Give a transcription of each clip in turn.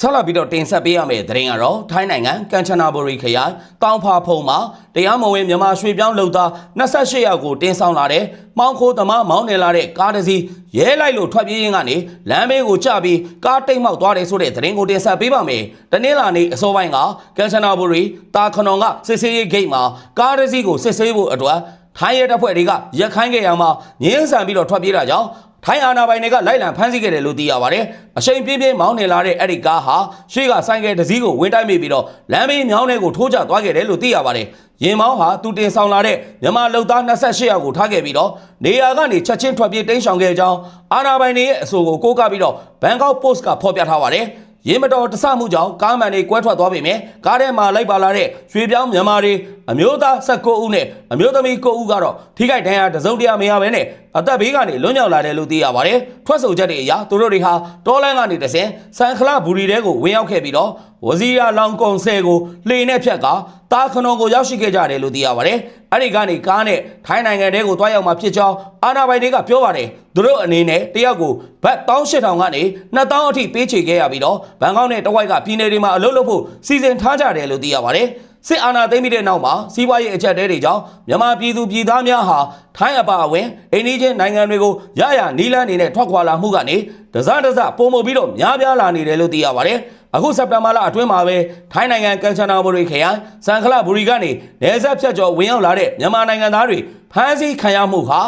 ဆက်လက်ပြီးတော့တင်ဆက်ပေးရမယ့်သတင်းကတော့ထိုင်းနိုင်ငံကန်ချနာဘူရီခရိုင်တောင်ဖာဖုံမှာတရားမဝင်မြန်မာရွှေပြောင်းလုပ်သား28ယောက်ကိုတင်ဆောင်လာတဲ့မောင်းခိုးသမားမောင်းနေလာတဲ့ကားတစ်စီးရဲလိုက်လို့ထွက်ပြေးရင်းကနေလမ်းဘေးကိုကျပြီးကားတိတ်မောက်သွားတယ်ဆိုတဲ့သတင်းကိုတင်ဆက်ပေးပါမယ်။တနင်္လာနေ့အစောပိုင်းကကန်ချနာဘူရီတာခနွန်ကစစ်စေးရေးဂိတ်မှာကားတစ်စီးကိုစစ်ဆေးဖို့အတွက်ထိုင်းရဲတပ်ဖွဲ့တွေကရက်ခိုင်းခဲ့ရမှာငင်းဆန်ပြီးတော့ထွက်ပြေးတာကြောင့် ထိုင်းအာဏာပိုင်တွေကလိုက်လံဖမ်းဆီးခဲ့တယ်လို့သိရပါတယ်။အချိန်ပြင်းပြင်းမောင်းနေလာတဲ့အဲ့ဒီကားဟာရှေ့ကဆိုင်ကယ်တစ်စီးကိုဝင်တိုက်မိပြီးတော့လမ်းဘေးမြောင်းထဲကိုထိုးကျသွားခဲ့တယ်လို့သိရပါတယ်။ရင်မောင်းဟာသူတင်ဆောင်လာတဲ့မြန်မာလုံသား28ယောက်ကိုထားခဲ့ပြီးတော့နေရာကနေချက်ချင်းထွက်ပြေးတိမ်းရှောင်ခဲ့ကြောင်းအာဏာပိုင်တွေရဲ့အဆိုကိုကိုးကားပြီးတော့ဘန်ကောက်ပို့စ်ကဖော်ပြထားပါတယ်။ရေမတော်တဆမှုကြောင့်ကားမှန်တွေကွဲထွက်သွားပေမဲ့ကားထဲမှာလိုက်ပါလာတဲ့ရွှေပြောင်းမြန်မာတွေ အမျိုးသား19ဦးနဲ့အမျိုးသမီး9ဦးကတော့ထိခိုက်ဒဏ်ရာတစ်စုံတရာမရဘဲနဲ့အသက်ဘေးကနေလွတ်မြောက်လာတယ်လို့သိရပါတယ်။ထွက်ဆိုချက်တွေအရသူတို့တွေဟာတောလန်းကနေတဆင်ဆန်ခလာဘူရီတဲကိုဝင်ရောက်ခဲ့ပြီးတော့ဝဇီရာလောင်ကုံဆဲကိုလှေနဲ့ဖြတ်ကာတာခနုံကိုရောက်ရှိခဲ့ကြတယ်လို့သိရပါတယ်။အဲ့ဒီကနေကားနဲ့ထိုင်းနိုင်ငံတဲကိုတွားရောက်มาဖြစ်ကြောင်းအာနာပိုင်တွေကပြောပါတယ်။သူတို့အနေနဲ့တယောက်ကိုဘတ်18000ကနေ2000အထိပေးချေခဲ့ရပြီးတော့ဘန်ကောက်နဲ့တဝိုက်ကပြည်နယ်တွေမှာအလုပ်လုပ်ဖို့စီစဉ်ထားကြတယ်လို့သိရပါတယ်။ စစ်အာဏာသိမ်းပြီးတဲ့နောက်မှာစီးပွားရေးအချက်အသေးတွေကြောင့်မြန်မာပြည်သူပြည်သားများဟာထိုင်းအပါအဝင်အိန္ဒိချင်းနိုင်ငံတွေကိုရရနီးလန်းနေနဲ့ထွက်ခွာလာမှုကနေဒဇဒဇပုံမပြီးတော့များပြားလာနေတယ်လို့သိရပါတယ်။အခုစက်တင်ဘာလအတွင်းမှာပဲထိုင်းနိုင်ငံကန်ချနာဘူရီခရိုင်စံခလဘူရီကနေနေဆက်ဖြတ်ကျော်ဝင်ရောက်လာတဲ့မြန်မာနိုင်ငံသားတွေဖမ်းဆီးခံရမှုဟာ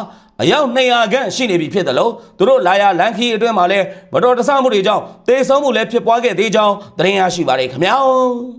အယောက်200ခန့်ရှိနေပြီဖြစ်တယ်လို့သူတို့လာရလန်ခီအတွင်းမှာလဲမတော်တဆမှုတွေကြောင့်တေဆုံးမှုလည်းဖြစ်ပွားခဲ့သေးကြောင်းသတင်းရရှိပါတယ်ခင်ဗျာ